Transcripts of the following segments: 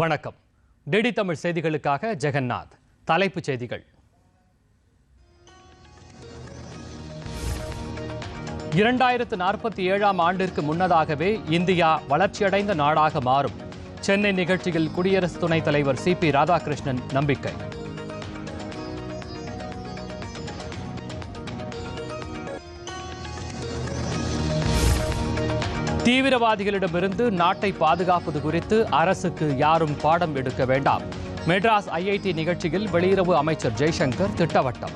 வணக்கம். டிடி தமிழ் செய்திகளுக்காக ஜெகநாத். தலைப்புச் செய்திகள். இரண்டாயிரத்து நாற்பத்தி ஏழாம் ஆண்டிற்கு முன்னதாகவே இந்தியா வளர்ச்சியடைந்த நாடாக மாறும். சென்னை நிகழ்ச்சியில் குடியரசு துணைத் தலைவர் சி பி ராதாகிருஷ்ணன் நம்பிக்கை. தீவிரவாதிகளிடமிருந்து நாட்டை பாதுகாப்பது குறித்து அரசுக்கு யாரும் பாடம் எடுக்க வேண்டாம். மெட்ராஸ் ஐஐடி நிகழ்ச்சியில் வெளியுறவு அமைச்சர் ஜெய்சங்கர் திட்டவட்டம்.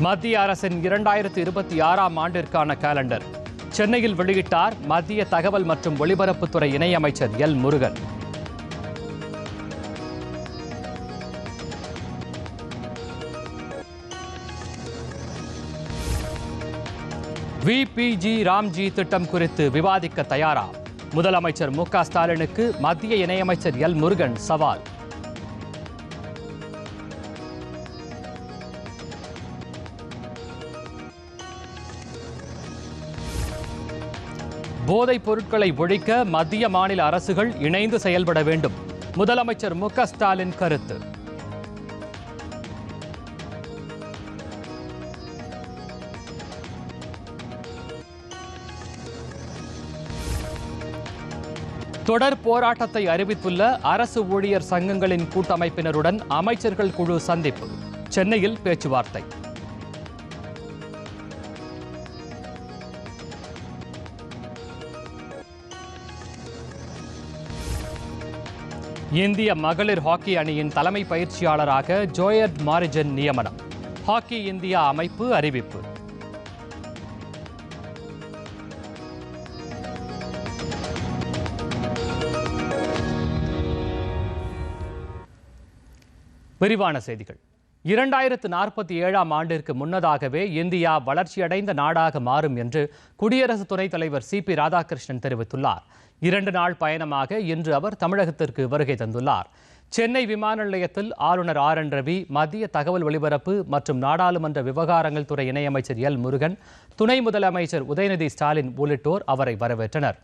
மத்திய அரசின் இரண்டாயிரத்து இருபத்தி ஆறாம் ஆண்டிற்கான காலண்டர் சென்னையில் வெளியிட்டார் மத்திய தகவல் மற்றும் ஒலிபரப்புத்துறை இணையமைச்சர் எல் முருகன். விபிஜி ராம்ஜி திட்டம் குறித்து விவாதிக்க தயாரா? முதலமைச்சர் மு க ஸ்டாலினுக்கு மத்திய இணையமைச்சர் எல் முருகன் சவால். போதைப் பொருட்களை ஒழிக்க மத்திய மாநில அரசுகள் இணைந்து செயல்பட வேண்டும். முதலமைச்சர் மு க ஸ்டாலின் கருத்து. தொடர் போராட்டத்தை அறிவித்துள்ள அரசு ஊழியர் சங்கங்களின் கூட்டமைப்பினருடன் அமைச்சர்கள் குழு சந்திப்பு. சென்னையில் பேச்சுவார்த்தை. இந்திய மகளிர் ஹாக்கி அணியின் தலைமை பயிற்சியாளராக ஜோயட் மாரிஜன் நியமனம். ஹாக்கி இந்தியா அமைப்பு அறிவிப்பு. விரிவான செய்திகள். இரண்டாயிரத்து நாற்பத்தி ஏழாம் ஆண்டிற்கு முன்னதாகவே இந்தியா வளர்ச்சியடைந்த நாடாக மாறும் என்று குடியரசு துணைத் தலைவர் சி பி ராதாகிருஷ்ணன் தெரிவித்துள்ளார். இரண்டு நாள் பயணமாக இன்று அவர் தமிழகத்திற்கு வருகை தந்துள்ளார். சென்னை விமான நிலையத்தில் ஆளுநர் ஆர் என் ரவி மத்திய தகவல் ஒலிபரப்பு மற்றும் நாடாளுமன்ற விவகாரங்கள் துறை இணையமைச்சர் எல் முருகன் துணை முதலமைச்சர் உதயநிதி ஸ்டாலின் உள்ளிட்டோர் அவரை வரவேற்றனர்.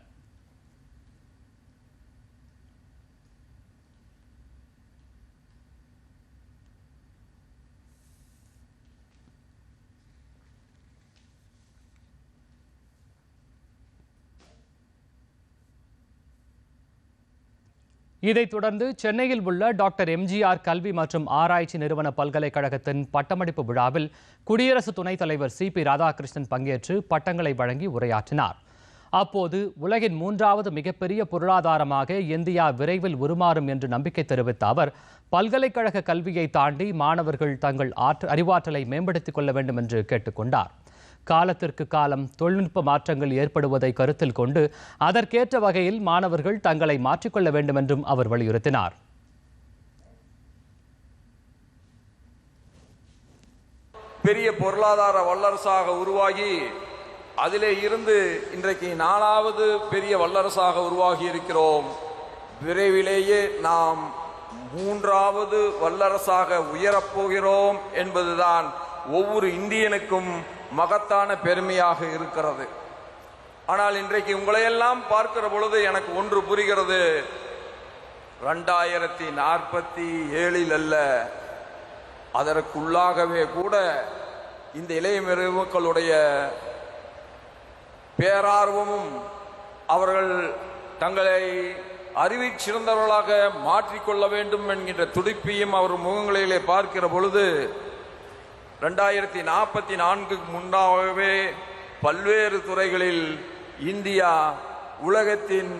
இதைத் தொடர்ந்து சென்னையில் உள்ள டாக்டர் எம்ஜிஆர் கல்வி மற்றும் ஆராய்ச்சி நிறுவன பல்கலைக்கழகத்தின் பட்டமளிப்பு விழாவில் குடியரசு துணைத் தலைவர் சி பி ராதாகிருஷ்ணன் பங்கேற்று பட்டங்களை வழங்கி உரையாற்றினார். அப்போது உலகின் மூன்றாவது மிகப்பெரிய பொருளாதாரமாக இந்தியா விரைவில் உருமாறும் என்று நம்பிக்கை தெரிவித்த அவர் பல்கலைக்கழக கல்வியை தாண்டி மாணவர்கள் தங்கள் ஆற்ற அறிவாற்றலை மேம்படுத்திக் கொள்ள வேண்டும் என்று கேட்டுக்கொண்டார் காலத்திற்கு காலம் தொழில்நுட்ப மாற்றங்கள் ஏற்படுவதை கருத்தில் கொண்டு அதற்கேற்ற வகையில் மாணவர்கள் தங்களை மாற்றிக்கொள்ள வேண்டும் என்றும் அவர் வலியுறுத்தினார். பெரிய பொருளாதார வல்லரசாக உருவாகி அதிலே இருந்து இன்றைக்கு நாலாவது பெரிய வல்லரசாக உருவாகி இருக்கிறோம். விரைவிலேயே நாம் மூன்றாவது வல்லரசாக உயரப்போகிறோம் என்பதுதான் ஒவ்வொரு இந்தியனுக்கும் மகத்தான பெருமையாக இருக்கிறது. ஆனால் இன்றைக்கு உங்களையெல்லாம் பார்க்கிற பொழுது எனக்கு ஒன்று புரிகிறது. ரெண்டாயிரத்தி நாற்பத்தி ஏழில் அல்ல அதற்குள்ளாகவே கூட இந்த இளைய மக்களுடைய பேரார்வமும் அவர்கள் தங்களை அறிவிச் சிறந்தவர்களாக மாற்றிக்கொள்ள வேண்டும் என்கின்ற துடிப்பையும் அவர் முகங்களிலே பார்க்கிற பொழுது ரெண்டாயிரத்தி நாற்பத்தி நான்குக்கு முன்னாகவே பல்வேறு துறைகளில் இந்தியா உலகத்தின்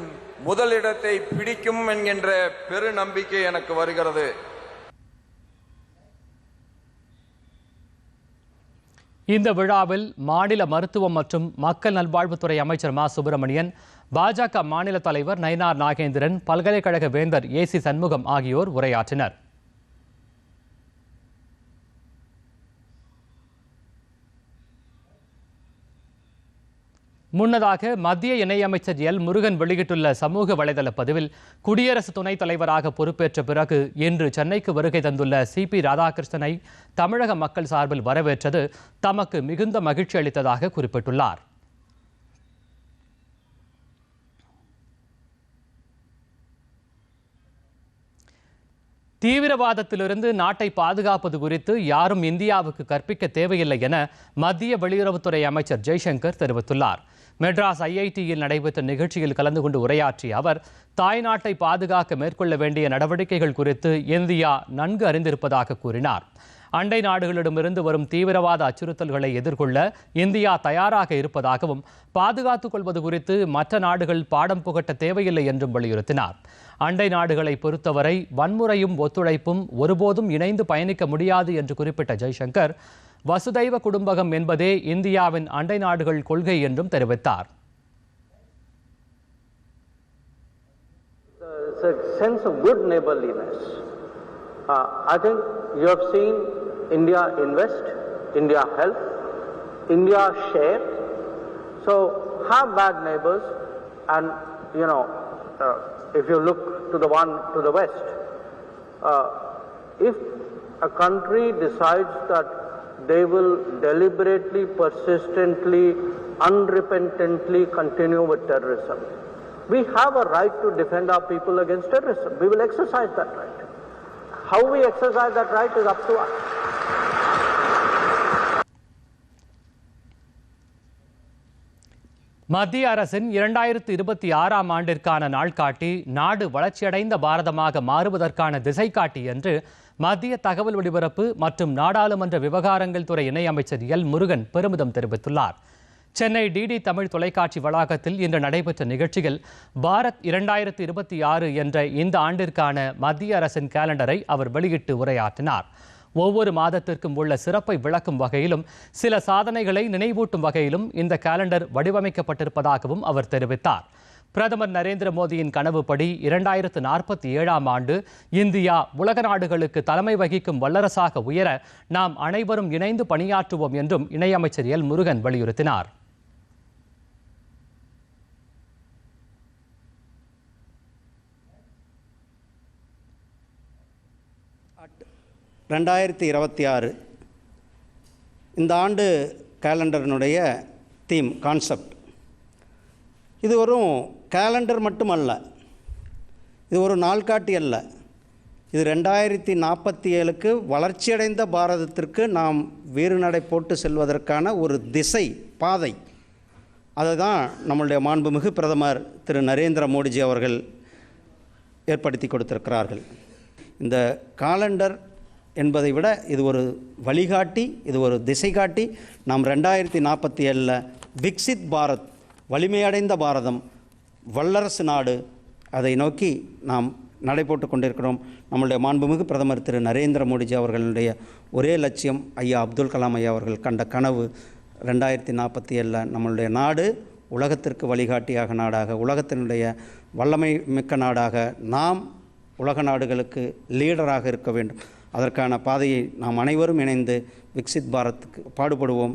முதலிடத்தை பிடிக்கும் என்கின்ற பெரு நம்பிக்கை எனக்கு வருகிறது. இந்த விழாவில் மாநில மருத்துவம் மற்றும் மக்கள் நல்வாழ்வுத்துறை அமைச்சர் மா. சுப்பிரமணியன் பாஜக மாநில தலைவர் நயினார் நாகேந்திரன் பல்கலைக்கழக வேந்தர் ஏ. சி. சண்முகம் ஆகியோர் உரையாற்றினர். முன்னதாக மத்திய இணையமைச்சர் எல். முருகன் வெளியிட்டுள்ள சமூக வலைதள பதிவில் குடியரசு துணைத் தலைவராக பொறுப்பேற்ற பிறகு இன்று சென்னைக்கு வருகை தந்துள்ள சி. பி. ராதாகிருஷ்ணனை தமிழக மக்கள் சார்பில் வரவேற்றது தமக்கு மிகுந்த மகிழ்ச்சி அளித்ததாக குறிப்பிட்டுள்ளார். தீவிரவாதத்திலிருந்து நாட்டை பாதுகாப்பது குறித்து யாரும் இந்தியாவுக்கு கற்பிக்க தேவையில்லை என மத்திய வெளியுறவுத்துறை அமைச்சர் ஜெய்சங்கர் தெரிவித்துள்ளார். மெட்ராஸ் ஐஐடியில் நடைபெற்ற நிகழ்ச்சியில் கலந்து கொண்டு உரையாற்றிய அவர் தாய்நாட்டை பாதுகாக்க மேற்கொள்ள வேண்டிய நடவடிக்கைகள் குறித்து இந்தியா நன்கு அறிந்திருப்பதாக கூறினார். அண்டை நாடுகளிடமிருந்து வரும் தீவிரவாத அச்சுறுத்தல்களை எதிர்கொள்ள இந்தியா தயாராக இருப்பதாகவும் பாதுகாத்துக் கொள்வது குறித்து மற்ற நாடுகள் பாடம் புகட்ட தேவையில்லை என்றும் வலியுறுத்தினார். அண்டை நாடுகளை பொறுத்தவரை வன்முறையும் ஒத்துழைப்பும் ஒருபோதும் இணைந்து பயணிக்க முடியாது என்று குறிப்பிட்ட ஜெய்சங்கர் வசுதைவ குடும்பகம் என்பதே இந்தியாவின் அண்டை நாடுகள் கொள்கை என்றும் தெரிவித்தார் It's a sense of good neighborliness. Uh, I think you have seen India invest, India help, India share. So have bad neighbors, and you know, uh, if you look to the one to the west, uh, if a country decides that they will deliberately, persistently, unrepentantly continue with terrorism, we have a right to defend our people against terrorism. We will exercise that right. How we exercise that right is up to us. மத்திய அரசின் இரண்டாயிரத்து இருபத்தி ஆறாம் ஆண்டிற்கான நாள்காட்டி நாடு வளர்ச்சியடைந்த பாரதமாக மாறுவதற்கான திசைகாட்டி என்று மத்திய தகவல் ஒலிபரப்பு மற்றும் நாடாளுமன்ற விவகாரங்கள் துறை இணையமைச்சர் எல் முருகன் பெருமிதம் தெரிவித்துள்ளார். சென்னை டிடி தமிழ் தொலைக்காட்சி வளாகத்தில் இன்று நடைபெற்ற நிகழ்ச்சியில் பாரத் இரண்டாயிரத்து இருபத்தி ஆறு என்ற இந்த ஆண்டிற்கான மத்திய அரசின் கேலண்டரை அவர் வெளியிட்டு உரையாற்றினார். ஒவ்வொரு மாதத்திற்கும் உள்ள சிறப்பை விளக்கும் வகையிலும் சில சாதனைகளை நினைவூட்டும் வகையிலும் இந்த கேலண்டர் வடிவமைக்கப்பட்டிருப்பதாகவும் அவர் தெரிவித்தார். பிரதமர் நரேந்திர மோடியின் கனவுப்படி இரண்டாயிரத்து நாற்பத்தி ஏழாம் ஆண்டு இந்தியா உலக நாடுகளுக்கு தலைமை வகிக்கும் வல்லரசாக உயர நாம் அனைவரும் இணைந்து பணியாற்றுவோம் என்றும் இணையமைச்சர் எல். முருகன் வலியுறுத்தினார். ரெண்டாயிரத்தி இருபத்தி ஆறு இந்த ஆண்டு கேலண்டரினுடைய தீம் கான்செப்ட் இது ஒரு கேலண்டர் மட்டுமல்ல. இது ஒரு நாள்காட்டி அல்ல. இது ரெண்டாயிரத்தி நாற்பத்தி ஏழுக்கு வளர்ச்சியடைந்த பாரதத்திற்கு நாம் வீறுநடை போட்டு செல்வதற்கான ஒரு திசை பாதை. அதை தான் நம்மளுடைய மாண்புமிகு பிரதமர் திரு நரேந்திர மோடிஜி அவர்கள் ஏற்படுத்தி கொடுத்திருக்கிறார்கள். இந்த காலண்டர் என்பதை விட இது ஒரு வழிகாட்டி இது ஒரு திசை காட்டி நாம் ரெண்டாயிரத்தி நாற்பத்தி ஏழில் விக்சித் பாரத் வலிமையடைந்த பாரதம் வல்லரசு நாடு அதை நோக்கி நாம் நடைபோட்டு கொண்டிருக்கிறோம். நம்மளுடைய மாண்புமிகு பிரதமர் திரு நரேந்திர மோடிஜி அவர்களுடைய ஒரே லட்சியம் ஐயா அப்துல் கலாம் ஐயா அவர்கள் கண்ட கனவு. ரெண்டாயிரத்தி நாற்பத்தி ஏழில் நம்மளுடைய நாடு உலகத்திற்கு வழிகாட்டியாக நாடாக உலகத்தினுடைய வல்லமை மிக்க நாடாக நாம் உலக நாடுகளுக்கு லீடராக இருக்க வேண்டும். அதற்கான பாதையை நாம் அனைவரும் இணைந்து விக்சித் பாரத்துக்கு பாடுபடுவோம்.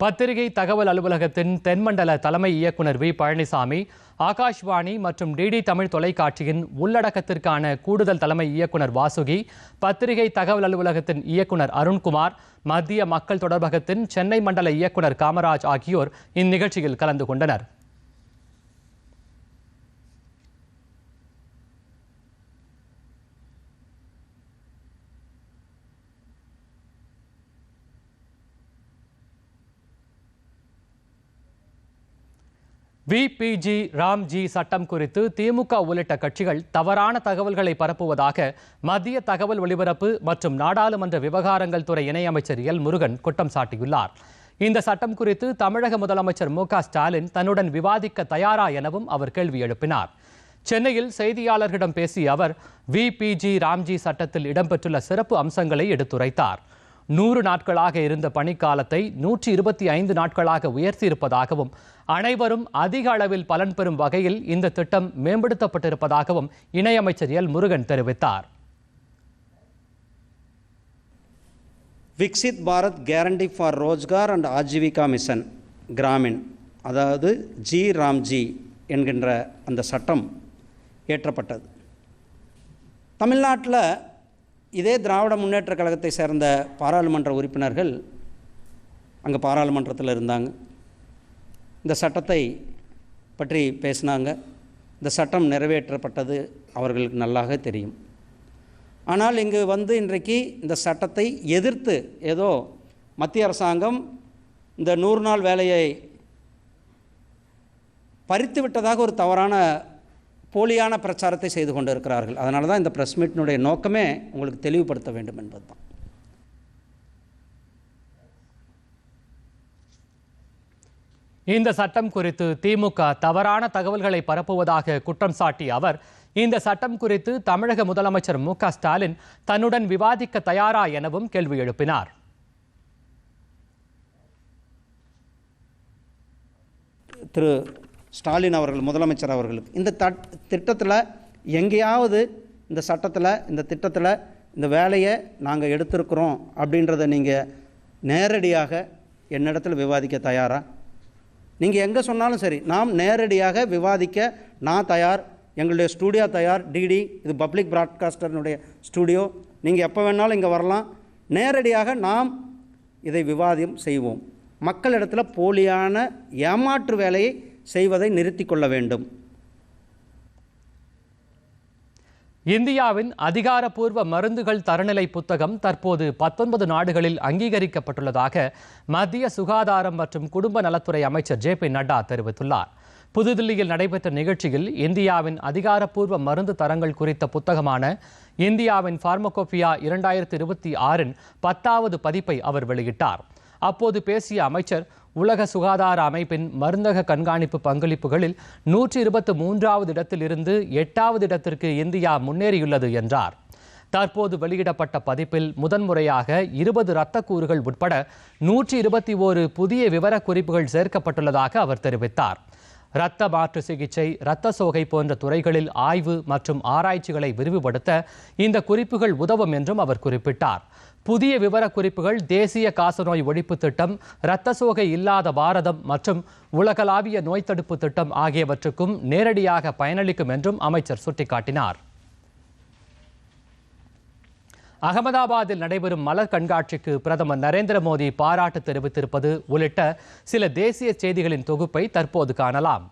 பத்திரிகை தகவல் அலுவலகத்தின் தென்மண்டல தலைமை இயக்குனர் வி. பழனிசாமி ஆகாஷ்வாணி மற்றும் டிடி தமிழ் தொலைக்காட்சியின் உள்ளடக்கத்திற்கான கூடுதல் தலைமை இயக்குனர் வாசுகி பத்திரிகை தகவல் அலுவலகத்தின் இயக்குனர் அருண்குமார் மத்திய மக்கள் தொடர்பகத்தின் சென்னை மண்டல இயக்குனர் காமராஜ் ஆகியோர் இந்நிகழ்ச்சியில் கலந்து கொண்டனர். விபிஜி ராம்ஜி சட்டம் குறித்து திமுக உள்ளிட்ட கட்சிகள் தவறான தகவல்களை பரப்புவதாக மத்திய தகவல் ஒலிபரப்பு மற்றும் நாடாளுமன்ற விவகாரங்கள் துறை இணையமைச்சர் எல் முருகன் குற்றம் சாட்டியுள்ளார். இந்த சட்டம் குறித்து தமிழக முதலமைச்சர் மு ஸ்டாலின் தன்னுடன் விவாதிக்க தயாரா எனவும் அவர் கேள்வி எழுப்பினார். சென்னையில் செய்தியாளர்களிடம் பேசிய அவர் விபிஜி ராம்ஜி சட்டத்தில் இடம்பெற்றுள்ள சிறப்பு அம்சங்களை எடுத்துரைத்தார். நூறு நாட்களாக இருந்த பணிக்காலத்தை நூற்றி இருபத்தி ஐந்து நாட்களாக உயர்த்தியிருப்பதாகவும் அனைவரும் அதிக அளவில் பலன் பெறும் வகையில் இந்த திட்டம் மேம்படுத்தப்பட்டிருப்பதாகவும் இணையமைச்சர் எல். முருகன் தெரிவித்தார். Viksit Bharat guarantee for Rozgar and Ajeevika mission Gramin அதாவது ஜி ராம்ஜி என்கின்ற அந்த சட்டம் இயற்றப்பட்டது தமிழ்நாட்டில் இதே திராவிட முன்னேற்ற கழகத்தை சேர்ந்த பாராளுமன்ற உறுப்பினர்கள் அங்கே பாராளுமன்றத்தில் இருந்தாங்க. இந்த சட்டத்தை பற்றி பேசினாங்க. இந்த சட்டம் நிறைவேற்றப்பட்டது அவர்களுக்கு நல்லாக தெரியும். ஆனால் இங்கு வந்து இன்றைக்கு இந்த சட்டத்தை எதிர்த்து ஏதோ மத்திய அரசாங்கம் இந்த நூறு நாள் வேலையை பறித்து விட்டதாக ஒரு தவறான போலியான பிரச்சாரத்தை செய்து கொண்டு இருக்கிறார்கள் அதனால தான் இந்த ப்ரெஸ் மீட்டினுடைய நோக்கமே உங்களுக்கு தெளிவுபடுத்த வேண்டும் என்பது தான் இந்த சட்டம் குறித்து திமுக தவறான தகவல்களை பரப்புவதாக குற்றம் சாட்டிய அவர் இந்த சட்டம் குறித்து தமிழக முதலமைச்சர் மு க ஸ்டாலின் தன்னுடன் விவாதிக்க தயாரா எனவும் கேள்வி எழுப்பினார். திரு ஸ்டாலின் அவர்கள் முதலமைச்சர் அவர்களுக்கு. இந்த தட் திட்டத்தில் எங்கேயாவது இந்த சட்டத்தில் இந்த திட்டத்தில் இந்த வேலையை நாங்கள் எடுத்திருக்கிறோம் அப்படின்றத நீங்கள் நேரடியாக என்னிடத்தில் விவாதிக்க தயாரா? நீங்கள் எங்கே சொன்னாலும் சரி நாம் நேரடியாக விவாதிக்க நான் தயார் எங்களுடைய ஸ்டூடியோ தயார் டிடி இது பப்ளிக் ப்ராட்காஸ்டர்னுடைய ஸ்டூடியோ. நீங்கள் எப்போ வேணாலும் இங்கே வரலாம். நேரடியாக நாம் இதை விவாதம் செய்வோம். மக்களிடத்தில் போலியான ஏமாற்று வேலையை செய்வதை நிறுத்தி கொள்ள வேண்டும். இந்தியாவின் அதிகாரப்பூர்வ மருந்துகள் தரநிலை புத்தகம் தற்போது பத்தொன்பது நாடுகளில் அங்கீகரிக்கப்பட்டுள்ளதாக மத்திய சுகாதாரம் மற்றும் குடும்ப நலத்துறை அமைச்சர் ஜே பி நட்டா தெரிவித்துள்ளார். புதுதில்லியில் நடைபெற்ற நிகழ்ச்சியில் இந்தியாவின் அதிகாரப்பூர்வ மருந்து தரங்கள் குறித்த புத்தகமான இந்தியாவின் பார்மகோபியா இரண்டாயிரத்தி இருபத்தி ஆறின் பத்தாவது பதிப்பை அவர் வெளியிட்டார். அப்போது பேசிய அமைச்சர் உலக சுகாதார அமைப்பின் மருந்தக கண்காணிப்பு பங்களிப்புகளில் நூற்றி இருபத்து மூன்றாவது இடத்திலிருந்து எட்டாவது இடத்திற்கு இந்தியா முன்னேறியுள்ளது என்றார். தற்போது வெளியிடப்பட்ட பதிப்பில் முதன்முறையாக இருபது இரத்தக்கூறுகள் உட்பட நூற்றி இருபத்தி ஓரு புதிய விவரக்குறிப்புகள் சேர்க்கப்பட்டுள்ளதாக அவர் தெரிவித்தார். இரத்த மாற்று சிகிச்சை இரத்த சோகை போன்ற துறைகளில் ஆய்வு மற்றும் ஆராய்ச்சிகளை விரிவுபடுத்த இந்த குறிப்புகள் உதவும் என்றும் அவர் குறிப்பிட்டார். புதிய விவரக்குறிப்புகள் தேசிய காசநோய் ஒழிப்பு திட்டம் இரத்த சோகை இல்லாத பாரதம் மற்றும் உலகளாவிய நோய் தடுப்பு திட்டம் ஆகியவற்றுக்கும் நேரடியாக பயனளிக்கும் என்றும் அமைச்சர் சுட்டிக்காட்டினார். அகமதாபாத்தில் நடைபெறும் மலர் கண்காட்சிக்கு பிரதமர் நரேந்திர மோடி பாராட்டு தெரிவித்திருப்பது உள்ளிட்ட சில தேசிய செய்திகளின் தொகுப்பை தற்போது காணலாம்.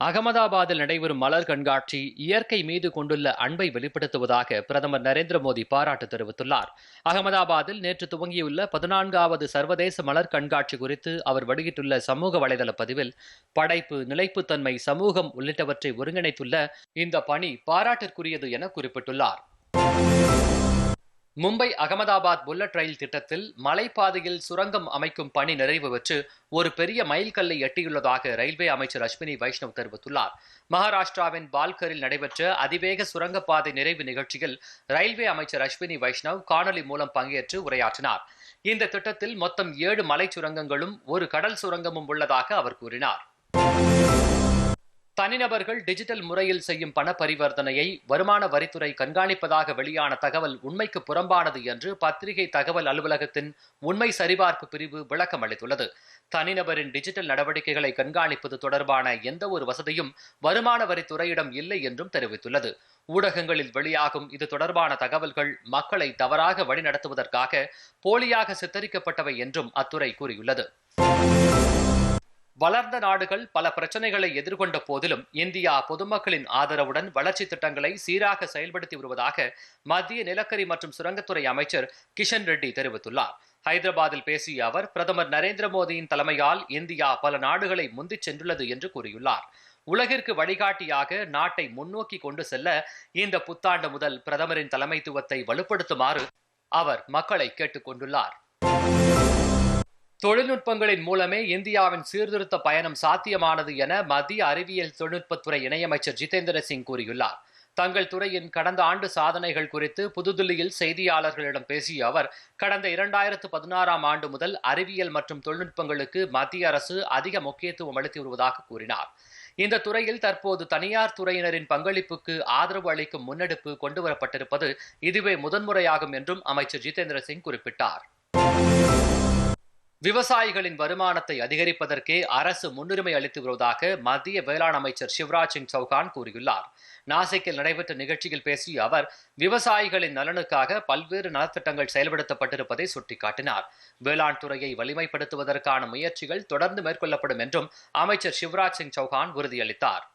அகமதாபாத்தில் நடைபெறும் மலர் கண்காட்சி இயற்கை மீது கொண்டுள்ள அன்பை வெளிப்படுத்துவதாக பிரதமர் நரேந்திர மோடி பாராட்டு தெரிவித்துள்ளார். அகமதாபாத்தில் நேற்று துவங்கியுள்ள பதினான்காவது சர்வதேச மலர் கண்காட்சி குறித்து அவர் வெளியிட்டுள்ள சமூக வலைதள பதிவில் படைப்பு நிலைப்புத்தன்மை சமூகம் உள்ளிட்டவற்றை ஒருங்கிணைத்துள்ள இந்த பணி பாராட்டிற்குரியது என குறிப்பிட்டுள்ளார். மும்பை அகமதாபாத் புல்லட் ரயில் திட்டத்தில் மலைப்பாதையில் சுரங்கம் அமைக்கும் பணி நிறைவு பெற்று ஒரு பெரிய மைல்கல்லை எட்டியுள்ளதாக ரயில்வே அமைச்சர் அஸ்வினி வைஷ்ணவ் தெரிவித்துள்ளார். மகாராஷ்டிராவின் பால்கரில் நடைபெற்ற அதிவேக சுரங்கப்பாதை நிறைவு நிகழ்ச்சியில் ரயில்வே அமைச்சர் அஸ்வினி வைஷ்ணவ் காணொலி மூலம் பங்கேற்று உரையாற்றினார். இந்த திட்டத்தில் மொத்தம் ஏழு மலை சுரங்கங்களும் ஒரு கடல் சுரங்கமும் உள்ளதாக அவர் கூறினார். தனிநபர்கள் டிஜிட்டல் முறையில் செய்யும் பண பரிவர்த்தனையை வருமான வரித்துறை கண்காணிப்பதாக வெளியான தகவல் உண்மைக்கு புறம்பானது என்று பத்திரிகை தகவல் அலுவலகத்தின் உண்மை சரிபார்ப்பு பிரிவு விளக்கம் அளித்துள்ளது. தனிநபரின் டிஜிட்டல் நடவடிக்கைகளை கண்காணிப்பது தொடர்பான எந்த ஒரு வசதியும் வருமான வரித்துறையிடம் இல்லை என்றும் தெரிவித்துள்ளது. ஊடகங்களில் வெளியாகும் இது தொடர்பான தகவல்கள் மக்களை தவறாக வழிநடத்துவதற்காக போலியாக சித்தரிக்கப்பட்டவை என்றும் அத்துறை கூறியுள்ளது. வளர்ந்த நாடுகள் பல பிரச்சனைகளை எதிர்கொண்ட போதிலும் இந்தியா பொதுமக்களின் ஆதரவுடன் வளர்ச்சி திட்டங்களை சீராக செயல்படுத்தி வருவதாக மத்திய நிலக்கரி மற்றும் சுரங்கத்துறை அமைச்சர் கிஷன் ரெட்டி தெரிவித்துள்ளார். ஹைதராபாத்தில் பேசிய அவர் பிரதமர் நரேந்திர மோடியின் தலைமையால் இந்தியா பல நாடுகளை முந்திச் சென்றுள்ளது என்று கூறியுள்ளார். உலகிற்கு வழிகாட்டியாக நாட்டை முன்னோக்கி கொண்டு செல்ல இந்த புத்தாண்டு முதல் பிரதமரின் தலைமைத்துவத்தை வலுப்படுத்துமாறு அவர் மக்களை கேட்டுக்கொண்டுள்ளார் தொழில்நுட்பங்களின் மூலமே இந்தியாவின் சீர்திருத்த பயணம் சாத்தியமானது என மத்திய அறிவியல் தொழில்நுட்பத்துறை இணையமைச்சர் ஜிதேந்திர சிங் கூறியுள்ளார். தங்கள் துறையின் கடந்த ஆண்டு சாதனைகள் குறித்து புதுதில்லியில் செய்தியாளர்களிடம் பேசிய அவர் கடந்த இரண்டாயிரத்து பதினாறாம் ஆண்டு முதல் அறிவியல் மற்றும் தொழில்நுட்பங்களுக்கு மத்திய அரசு அதிக முக்கியத்துவம் அளித்து வருவதாக கூறினார். இந்த துறையில் தற்போது தனியார் துறையினரின் பங்களிப்புக்கு ஆதரவு அளிக்கும் முன்னெடுப்பு கொண்டுவரப்பட்டிருப்பது இதுவே முதன்முறையாகும் என்றும் அமைச்சர் ஜிதேந்திர சிங் குறிப்பிட்டார். விவசாயிகளின் வருமானத்தை அதிகரிப்பதற்கே அரசு முன்னுரிமை அளித்து வருவதாக மத்திய வேளாண் அமைச்சர் சிவராஜ் சிங் சௌகான் கூறியுள்ளார். நாசிக்கில் நடைபெற்ற நிகழ்ச்சியில் பேசிய அவர் விவசாயிகளின் நலனுக்காக பல்வேறு நலத்திட்டங்கள் செயல்படுத்தப்பட்டிருப்பதை சுட்டிக்காட்டினார். வேளாண் துறையை வலிமைப்படுத்துவதற்கான முயற்சிகள் தொடர்ந்து மேற்கொள்ளப்படும் என்றும் அமைச்சர் சிவராஜ் சிங் சௌகான் உறுதியளித்தார்.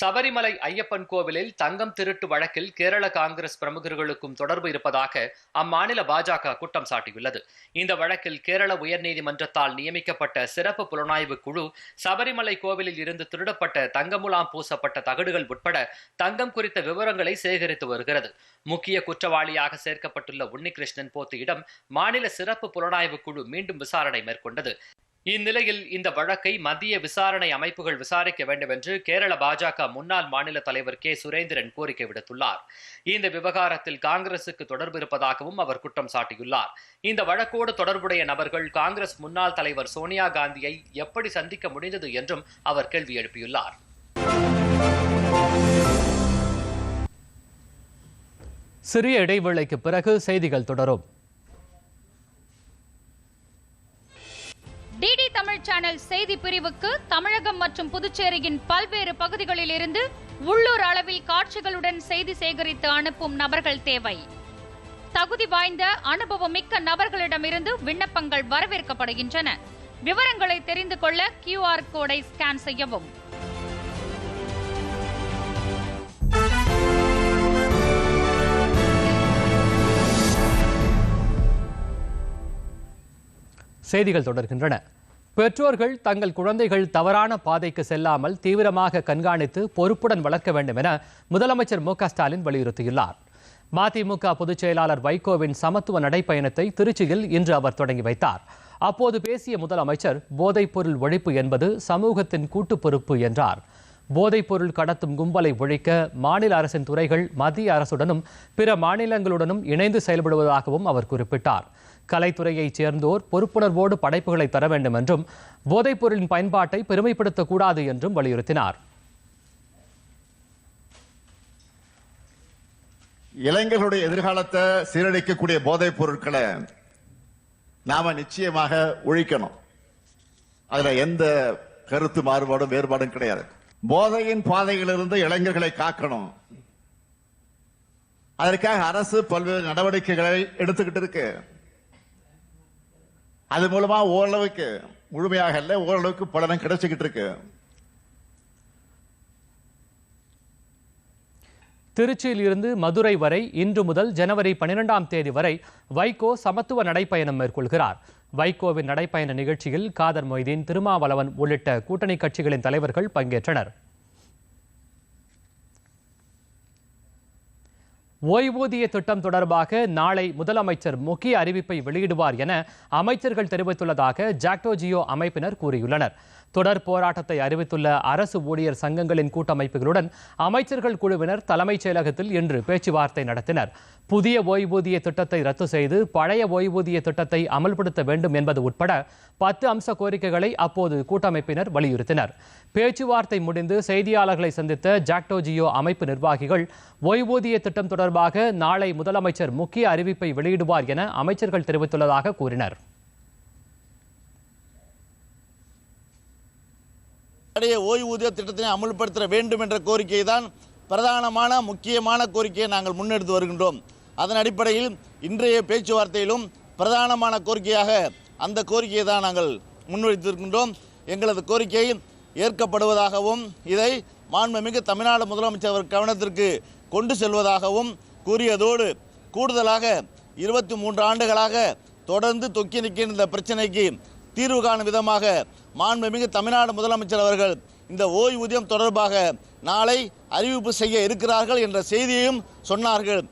சபரிமலை ஐயப்பன் கோவிலில் தங்கம் திருட்டு வழக்கில் கேரள காங்கிரஸ் பிரமுகர்களுக்கும் தொடர்பு இருப்பதாக அம்மாநில பாஜக குற்றம் சாட்டியுள்ளது. இந்த வழக்கில் கேரள உயர்நீதிமன்றத்தால் நியமிக்கப்பட்ட சிறப்பு புலனாய்வு குழு சபரிமலை கோவிலில் இருந்து திருடப்பட்ட தங்கமுலாம் பூசப்பட்ட தகடுகள் உட்பட தங்கம் குறித்த விவரங்களை சேகரித்து வருகிறது. முக்கிய குற்றவாளியாக சேர்க்கப்பட்டுள்ள உன்னிகிருஷ்ணன் போத்தியிடம் மாநில சிறப்பு புலனாய்வு குழு மீண்டும் விசாரணை மேற்கொண்டது. இந்நிலையில் இந்த வழக்கை மத்திய விசாரணை அமைப்புகள் விசாரிக்க வேண்டும் என்று கேரள பாஜக முன்னாள் மாநில தலைவர் கே. சுரேந்திரன் கோரிக்கை விடுத்துள்ளார். இந்த விவகாரத்தில் காங்கிரசுக்கு தொடர்பு இருப்பதாகவும் அவர் குற்றம் சாட்டியுள்ளார். இந்த வழக்கோடு தொடர்புடைய நபர்கள் காங்கிரஸ் முன்னாள் தலைவர் சோனியா காந்தியை எப்படி சந்திக்க முடிந்தது என்றும் அவர் கேள்வி எழுப்பியுள்ளார். சிறிய இடைவேளைக்கு பிறகு செய்திகள் தொடரும். சேனல் செய்தி பிரிவுக்கு தமிழகம் மற்றும் புதுச்சேரியின் பல்வேறு பகுதிகளில் இருந்து உள்ளூர் அளவில் காட்சிகளுடன் செய்தி சேகரித்து அனுப்பும் நபர்கள் தேவை. தகுதி வாய்ந்த அனுபவமிக்க நபர்களிடமிருந்து விண்ணப்பங்கள் வரவேற்கப்படுகின்றன. விவரங்களை தெரிந்து கொள்ள கியூஆர் கோடை ஸ்கேன் செய்யவும். செய்திகள் தொடர்கின்றன. பெற்றோர்கள் தங்கள் குழந்தைகள் தவறான பாதைக்கு செல்லாமல் தீவிரமாக கண்காணித்து பொறுப்புடன் வளர்க்க வேண்டும் என முதலமைச்சர் மு ஸ்டாலின் வலியுறுத்தியுள்ளார். மதிமுக பொதுச் செயலாளர் வைகோவின் சமத்துவ நடைப்பயணத்தை திருச்சியில் இன்று அவர் தொடங்கி வைத்தார். அப்போது பேசிய முதலமைச்சர் போதைப்பொருள் ஒழிப்பு என்பது சமூகத்தின் கூட்டு பொறுப்பு என்றார். போதைப்பொருள் கடத்தும் கும்பலை ஒழிக்க மாநில அரசின் துறைகள் மத்திய அரசுடனும் பிற மாநிலங்களுடனும் இணைந்து செயல்படுவதாகவும் அவர் குறிப்பிட்டார். கலைத்துறையைச் சேர்ந்தோர் பொறுப்புணர்வோடு படைப்புகளை தர வேண்டும் என்றும் போதைப்பொருளின் பயன்பாட்டை பெருமைப்படுத்தக்கூடாது என்றும் வலியுறுத்தினார். இளைஞர்களுடைய எதிர்காலத்தை சீரழிக்கக்கூடிய போதைப் பொருட்களை நாம நிச்சயமாக ஒழிக்கணும். அதுல எந்த கருத்து மாறுபாடும் வேறுபாடும் கிடையாது. போதையின் பாதையிலிருந்து இளைஞர்களை காக்கணும். அதற்காக அரசு பல்வேறு நடவடிக்கைகளை எடுத்துக்கிட்டு இருக்கு. அது மூலமா ஓரளவுக்கு முழுமையாக இல்லை ஓரளவுக்கு பலனும் கிடைச்சுக்கிட்டு இருக்கு. திருச்சியில் இருந்து மதுரை வரை இன்று முதல் ஜனவரி பனிரெண்டாம் தேதி வரை வைகோ சமத்துவ நடைப்பயணம் மேற்கொள்கிறார். வைகோவின் நடைப்பயண நிகழ்ச்சியில் காதர் மொய்தீன் திருமாவளவன் உள்ளிட்ட கூட்டணி கட்சிகளின் தலைவர்கள் பங்கேற்றனர். ஓய்வூதிய திட்டம் தொடர்பாக நாளை முதலமைச்சர் முக்கிய அறிவிப்பை வெளியிடுவார் என அமைச்சர்கள் தெரிவித்துள்ளதாக ஜாக்டோ ஜியோ அமைப்பினர் கூறியுள்ளனர். தொடர் போராட்டத்தை அறிவித்துள்ள அரசு ஊழியர் சங்கங்களின் கூட்டமைப்புகளுடன் அமைச்சர்கள் குழுவினர் தலைமைச் செயலகத்தில் இன்று பேச்சுவார்த்தை நடத்தினர். புதிய ஓய்வூதிய திட்டத்தை ரத்து செய்து பழைய ஓய்வூதிய திட்டத்தை அமல்படுத்த வேண்டும் என்பது உட்பட பத்து அம்ச கோரிக்கைகளை அப்போது கூட்டமைப்பினர் வலியுறுத்தினர். பேச்சுவார்த்தை முடிந்து செய்தியாளர்களை சந்தித்த ஜாக்டோ ஜியோ அமைப்பு நிர்வாகிகள் ஓய்வூதிய திட்டம் தொடர்பாக நாளை முதலமைச்சர் முக்கிய அறிவிப்பை வெளியிடுவார் என அமைச்சர்கள் தெரிவித்துள்ளதாக கூறினர். அடைய ஓய்வூதிய திட்டத்தினை அமுல்படுத்த வேண்டும் என்ற கோரிக்கை தான் பிரதானமான முக்கியமான கோரிக்கையை நாங்கள் முன்னெடுத்து வருகின்றோம். அதன் அடிப்படையில் இன்றைய பேச்சுவார்த்தையிலும் பிரதானமான கோரிக்கையாக அந்த கோரிக்கையை தான் நாங்கள் முன்வைத்திருக்கின்றோம். எங்களது கோரிக்கை ஏற்கப்படுவதாகவும் இதை மாண்புமிகு தமிழ்நாடு முதலமைச்சர் அவர் கவனத்திற்கு கொண்டு செல்வதாகவும் கூறியதோடு கூடுதலாக இருபத்தி மூன்று ஆண்டுகளாக தொடர்ந்து தொக்கி நிற்கின்ற பிரச்சனைக்கு தீர்வு காணும் விதமாக மாண்புமிகு தமிழ்நாடு முதலமைச்சர் அவர்கள் இந்த ஓய்வூதியம் தொடர்பாக நாளை அறிவிப்பு செய்ய இருக்கிறார்கள் என்ற செய்தியையும் சொன்னார்கள்.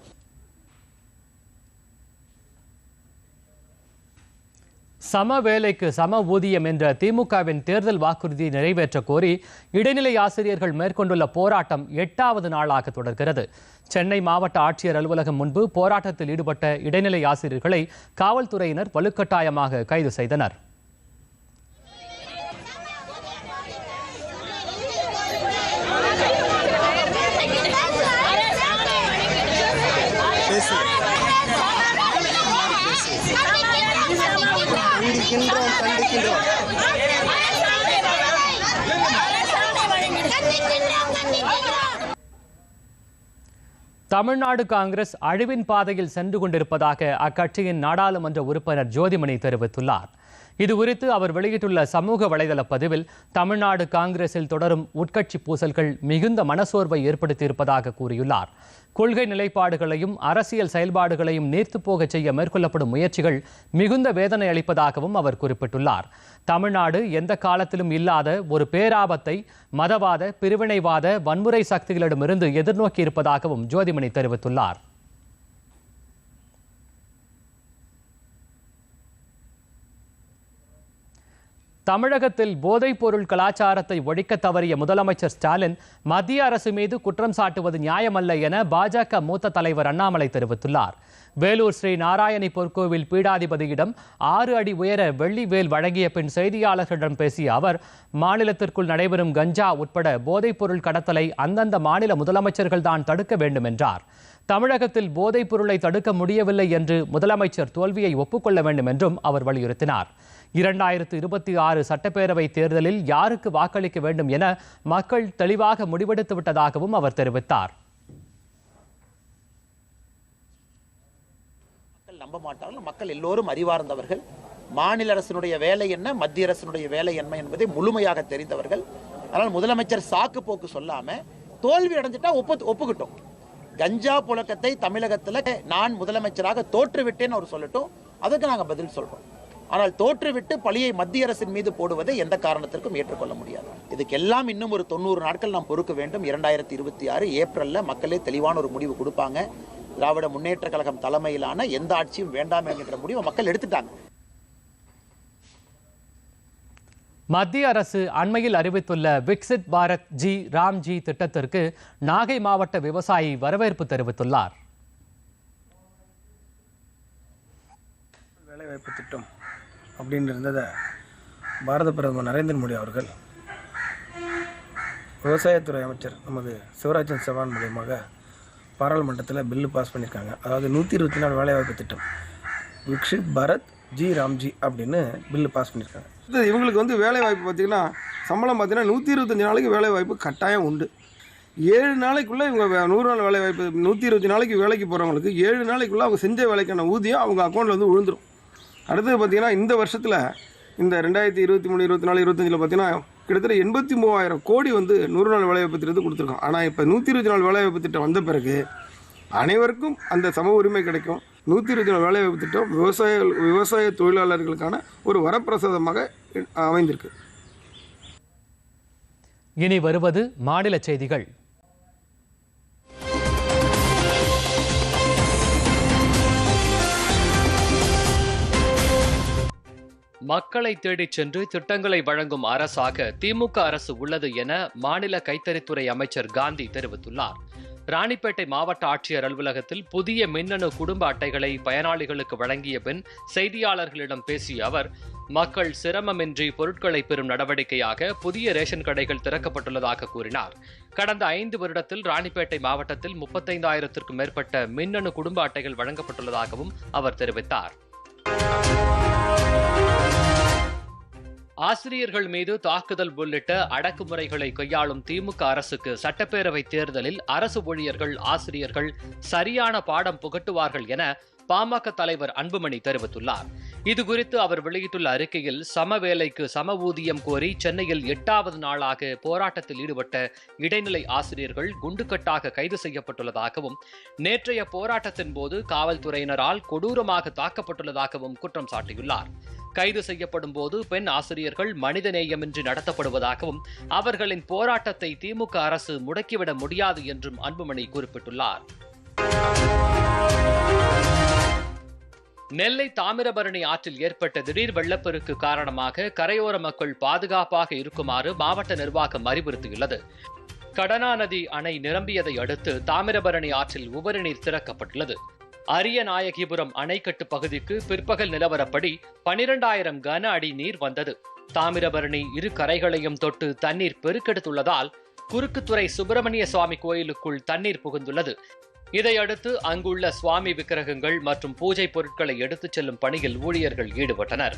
சம வேலைக்கு சம ஊதியம் என்ற திமுகவின் தேர்தல் வாக்குறுதியை நிறைவேற்ற கோரி இடைநிலை ஆசிரியர்கள் மேற்கொண்டுள்ள போராட்டம் எட்டாவது நாளாக தொடர்கிறது. சென்னை மாவட்ட ஆட்சியர் அலுவலகம் முன்பு போராட்டத்தில் ஈடுபட்ட இடைநிலை ஆசிரியர்களை காவல்துறையினர் வலுக்கட்டாயமாக கைது செய்தனர். தமிழ்நாடு காங்கிரஸ் அழிவின் பாதையில் சென்று கொண்டிருப்பதாக அக்கட்சியின் நாடாளுமன்ற உறுப்பினர் ஜோதிமணி தெரிவித்துள்ளார். இது குறித்து அவர் வெளியிட்டுள்ள சமூக வலைதள பதிவில் தமிழ்நாடு காங்கிரஸில் தொடரும் உட்கட்சி பூசல்கள் மிகுந்த மனசோர்வை ஏற்படுத்தியிருப்பதாக கூறியுள்ளார். கொள்கை நிலைப்பாடுகளையும் அரசியல் செயல்பாடுகளையும் நீர்த்துப்போகச் செய்ய மேற்கொள்ளப்படும் முயற்சிகள் மிகுந்த வேதனை அளிப்பதாகவும் அவர் குறிப்பிட்டுள்ளார். தமிழ்நாடு எந்த காலத்திலும் இல்லாத ஒரு பேராபத்தை மதவாத பிரிவினைவாத வன்முறை சக்திகளிடமிருந்து எதிர்நோக்கி இருப்பதாகவும் ஜோதிமணி தெரிவித்துள்ளார். தமிழகத்தில் போதைப்பொருள் கலாச்சாரத்தை ஒழிக்க தவறிய முதலமைச்சர் ஸ்டாலின் மத்திய அரசு மீது குற்றம் சாட்டுவது நியாயமல்ல என பாஜக மூத்த தலைவர் அண்ணாமலை தெரிவித்துள்ளார். வேலூர் ஸ்ரீ நாராயணி பொற்கோவில் பீடாதிபதியிடம் ஆறு அடி உயர வெள்ளி வேல் வழங்கிய பின் செய்தியாளர்களிடம் பேசிய அவர் மாநிலத்திற்குள் நடைபெறும் கஞ்சா உட்பட போதைப்பொருள் கடத்தலை அந்தந்த மாநில முதலமைச்சர்கள் தான் தடுக்க வேண்டும் என்றார். தமிழகத்தில் போதைப் பொருளை தடுக்க முடியவில்லை என்று முதலமைச்சர் தோல்வியை ஒப்புக்கொள்ள வேண்டும் என்றும் அவர் வலியுறுத்தினார். இரண்டாயிரத்து இருபத்தி ஆறு சட்டப்பேரவை தேர்தலில் யாருக்கு வாக்களிக்க வேண்டும் என மக்கள் தெளிவாக முடிவெடுத்து விட்டதாகவும் அவர் தெரிவித்தார். மக்கள் நம்ப மாட்டார்கள். மக்கள் எல்லோரும் அறிவார்ந்தவர்கள். மாநில அரசினுடைய வேலை என்ன மத்திய அரசினுடைய வேலை என்ன என்பதை முழுமையாக தெரிந்தவர்கள். அதனால் முதலமைச்சர் சாக்கு போக்கு சொல்லாம தோல்வி அடைஞ்சிட்டா ஒப்பு ஒப்புக்கிட்டோம். கஞ்சா புழக்கத்தை தமிழகத்தில் நான் முதலமைச்சராக தோற்றுவிட்டேன்னு அவர் சொல்லட்டும். அதுக்கு நாங்கள் பதில் சொல்றோம். ஆனால் தோற்றுவிட்டு பழியை மத்திய அரசின் மீது போடுவதை எந்த காரணத்திற்கும் ஏற்றுக்கொள்ள முடியாது. இதுக்கெல்லாம் இன்னும் ஒரு தொண்ணூறு நாட்கள் நாம் பொறுக்க வேண்டும். இரண்டாயிரத்தி இருபத்தி ஆறு ஏப்ரல்ல மக்களே தெளிவான ஒரு முடிவு கொடுப்பாங்க. திராவிட முன்னேற்ற கழகம் தலைமையிலான எந்த ஆட்சியும் வேண்டாம் என்கின்ற முடிவை மக்கள் எடுத்துட்டாங்க. மத்திய அரசு அண்மையில் அறிவித்துள்ள விக்சித் பாரத் ஜி ராம்ஜி திட்டத்திற்கு நாகை மாவட்ட விவசாயி வரவேற்பு தெரிவித்துள்ளார். வேலைவாய்ப்பு திட்டம். அப்படின்னு இருந்ததை பாரத பிரதமர் நரேந்திர மோடி அவர்கள் விவசாயத்துறை அமைச்சர் நமது சிவராஜன் சவான் மூலியமாக பாராளுமன்றத்தில் பில்லு பாஸ் பண்ணியிருக்காங்க. அதாவது நூற்றி இருபத்தி நாலு வேலைவாய்ப்பு திட்டம். விக்ஷித் பாரத் ஜி ராம்ஜி அப்படின்னு பில்லு பாஸ் பண்ணியிருக்காங்க. இது இவங்களுக்கு வந்து வேலைவாய்ப்பு பார்த்திங்கன்னா பார்த்தீங்கன்னா சம்பளம் பார்த்தீங்கன்னா நூற்றி இருபத்தஞ்சி நாளைக்கு வேலைவாய்ப்பு கட்டாயம் உண்டு. ஏழு நாளைக்குள்ளே இவங்க நூறு நாள் வேலை வாய்ப்பு நூற்றி இருபத்தி நாளைக்கு வேலைக்கு போகிறவங்களுக்கு ஏழு நாளைக்குள்ளே அவங்க செஞ்ச வேலைக்கான ஊதியம் அவங்க அக்கௌண்ட்டில் வந்து விழுந்துடும் அடுத்தது பார்த்தீங்கன்னா இந்த வருஷத்தில் இந்த ரெண்டாயிரத்தி இருபத்தி மூணு இருபத்தி நாலு இருபத்தஞ்சில் பார்த்தீங்கன்னா கிட்டத்தட்ட எண்பத்தி மூவாயிரம் கோடி வந்து நூறு நாள் வேலைவாய்ப்பு திட்டத்தை கொடுத்துருக்கோம். ஆனால் இப்போ நூற்றி இருபத்தி நாலு வேலைவாய்ப்பு திட்டம் வந்த பிறகு அனைவருக்கும் அந்த சம உரிமை கிடைக்கும். நூற்றி இருபத்தி நாலு வேலைவாய்ப்பு திட்டம் விவசாய விவசாய தொழிலாளர்களுக்கான ஒரு வரப்பிரசாதமாக அமைந்திருக்கு. இனி வருவது மாநில செய்திகள். மக்களை தேடிச் சென்று திட்டங்களை வழங்கும் அரசாக திமுக அரசு உள்ளது என மாநில கைத்தறித்துறை அமைச்சர் காந்தி தெரிவித்துள்ளார். ராணிப்பேட்டை மாவட்ட ஆட்சியர் அலுவலகத்தில் புதிய மின்னணு குடும்ப அட்டைகளை பயனாளிகளுக்கு வழங்கிய பின் செய்தியாளர்களிடம் பேசிய அவர் மக்கள் சிரமமின்றி பொருட்களை பெறும் நடவடிக்கையாக புதிய ரேஷன் கடைகள் திறக்கப்பட்டுள்ளதாக கூறினார். கடந்த ஐந்து வருடத்தில் ராணிப்பேட்டை மாவட்டத்தில் முப்பத்தைந்தாயிரத்திற்கும் மேற்பட்ட மின்னணு குடும்ப அட்டைகள் வழங்கப்பட்டுள்ளதாகவும் அவர் தெரிவித்தார். ஆசிரியர்கள் மீது தாக்குதல் உள்ளிட்ட அடக்குமுறைகளை கையாளும் திமுக அரசுக்கு சட்டப்பேரவை தேர்தலில் அரசு ஊழியர்கள் ஆசிரியர்கள் சரியான பாடம் புகட்டுவார்கள் என பாமக தலைவர் அன்புமணி தெரிவித்துள்ளார். இதுகுறித்து அவர் வெளியிட்டுள்ள அறிக்கையில் சம வேலைக்கு சம ஊதியம் கோரி சென்னையில் எட்டாவது நாளாக போராட்டத்தில் ஈடுபட்ட இடைநிலை ஆசிரியர்கள் குண்டுக்கட்டாக கைது செய்யப்பட்டுள்ளதாகவும் நேற்றைய போராட்டத்தின் போது காவல்துறையினரால் கொடூரமாக தாக்கப்பட்டுள்ளதாகவும் குற்றம் சாட்டியுள்ளார். கைது செய்யப்படும் போது பெண் ஆசிரியர்கள் மனிதநேயமின்றி நடத்தப்படுவதாகவும் அவர்களின் போராட்டத்தை திமுக அரசு முடக்கிவிட முடியாது என்றும் அன்புமணி குறிப்பிட்டுள்ளார். நெல்லை தாமிரபரணி ஆற்றில் ஏற்பட்ட திடீர் வெள்ளப்பெருக்கு காரணமாக கரையோர மக்கள் பாதுகாப்பாக இருக்குமாறு மாவட்ட நிர்வாகம் அறிவுறுத்தியுள்ளது. கடனா நதி அணை நிரம்பியதை அடுத்து தாமிரபரணி ஆற்றில் உபரி நீர் திறக்கப்பட்டுள்ளது. அரியநாயகிபுரம் அணைக்கட்டு பகுதிக்கு பிற்பகல் நிலவரப்படி பனிரெண்டாயிரம் கன அடி நீர் வந்தது. தாமிரபரணி இரு கரைகளையும் தொட்டு தண்ணீர் பெருக்கெடுத்துள்ளதால் குறுக்குத்துறை சுப்பிரமணிய சுவாமி கோயிலுக்குள் தண்ணீர் புகுந்துள்ளது. இதையடுத்து அங்குள்ள சுவாமி விக்கிரகங்கள் மற்றும் பூஜை பொருட்களை எடுத்துச் செல்லும் பணியில் ஊழியர்கள் ஈடுபட்டனர்.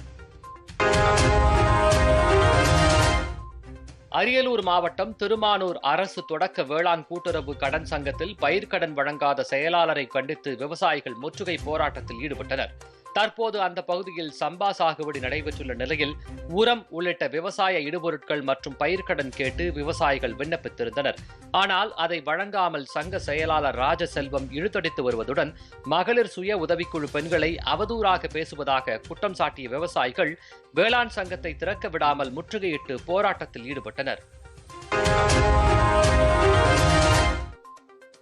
அரியலூர் மாவட்டம் திருமானூர் அரசு தொடக்க வேளாண் கூட்டுறவு கடன் சங்கத்தில் பயிர்க்கடன் வழங்காத செயலாளரை கண்டித்து விவசாயிகள் முற்றுகை போராட்டத்தில் ஈடுபட்டனர். தற்போது அந்த பகுதியில் சம்பா சாகுபடி நடைபெற்றுள்ள நிலையில் உரம் உள்ளிட்ட விவசாய இடுபொருட்கள் மற்றும் பயிர்க்கடன் கேட்டு விவசாயிகள் விண்ணப்பித்திருந்தனர். ஆனால் அதை வழங்காமல் சங்க செயலாளர் ராஜசெல்வம் இழுத்தடித்து வருவதுடன் மகளிர் சுய உதவிக்குழு பெண்களை அவதூறாக பேசுவதாக குற்றம் சாட்டிய விவசாயிகள் வேளாண் சங்கத்தை திறக்க விடாமல் முற்றுகையிட்டு போராட்டத்தில் ஈடுபட்டனர்.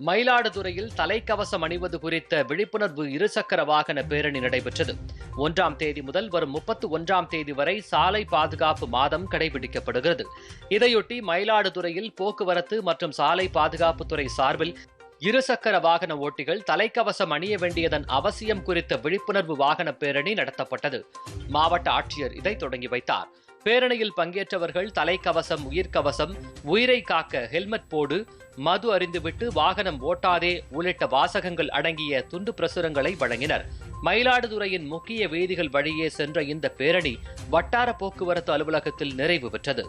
மயிலாடுதுறையில் தலைக்கவசம் அணிவது குறித்த விழிப்புணர்வு இருசக்கர வாகன பேரணி நடைபெற்றது. ஒன்றாம் தேதி முதல் வரும் முப்பத்து ஒன்றாம் தேதி வரை சாலை பாதுகாப்பு மாதம் கடைபிடிக்கப்படுகிறது. இதையொட்டி மயிலாடுதுறையில் போக்குவரத்து மற்றும் சாலை பாதுகாப்புத்துறை சார்பில் இருசக்கர வாகன ஓட்டிகள் தலைக்கவசம் அணிய வேண்டியதன் அவசியம் குறித்த விழிப்புணர்வு வாகன பேரணி நடத்தப்பட்டது. மாவட்ட ஆட்சியர் இதை தொடங்கி வைத்தார். பேரணியில் பங்கேற்றவர்கள் தலைக்கவசம் உயிர்கவசம் உயிரை காக்க ஹெல்மெட் போடு மது அறிந்துவிட்டு வாகனம் ஓட்டாதே உள்ளிட்ட வாசகங்கள் அடங்கிய துண்டு பிரசுரங்களை வழங்கினர். மயிலாடுதுறையின் முக்கிய வீதிகள் வழியே சென்ற இந்த பேரணி வட்டார போக்குவரத்து அலுவலகத்தில் நிறைவு பெற்றது.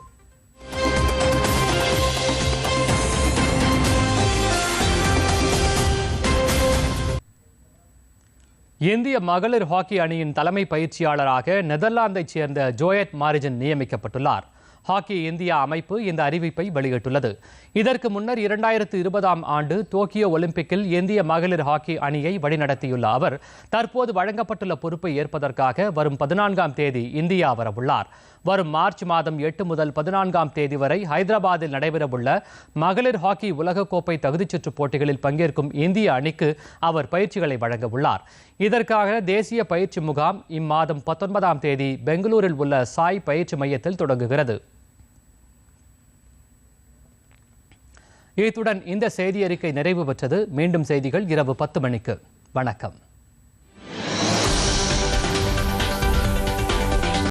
இந்திய மகளிர் ஹாக்கி அணியின் தலைமை பயிற்சியாளராக நெதர்லாந்தைச் சேர்ந்த ஜோயட் மாரிஜன் நியமிக்கப்பட்டுள்ளார். ஹாக்கி இந்தியா அமைப்பு இந்த அறிவிப்பை வெளியிட்டுள்ளது. இதற்கு முன்னர் இரண்டாயிரத்து இருபதாம் ஆண்டு டோக்கியோ ஒலிம்பிக்கில் இந்திய மகளிர் ஹாக்கி அணியை வழிநடத்தியுள்ள அவர் தற்போது வழங்கப்பட்டுள்ள பொறுப்பை ஏற்பதற்காக வரும் பதினான்காம் தேதி இந்தியா வரவுள்ளார். வரும் மார்ச் மாதம் எட்டு முதல் பதினான்காம் தேதி வரை ஹைதராபாத்தில் நடைபெறவுள்ள மகளிர் ஹாக்கி உலகக்கோப்பை தகுதிச்சுற்று போட்டிகளில் பங்கேற்கும் இந்திய அணிக்கு அவர் பயிற்சிகளை வழங்க உள்ளார் இதற்காக தேசிய பயிற்சி முகாம் இம்மாதம் பத்தொன்பதாம் தேதி பெங்களூரில் உள்ள சாய் பயிற்சி மையத்தில் தொடங்குகிறது. இத்துடன் இந்த செய்தி அறிக்கை நிறைவு பெற்றது. மீண்டும் செய்திகள் இரவு பத்து மணிக்கு. வணக்கம்.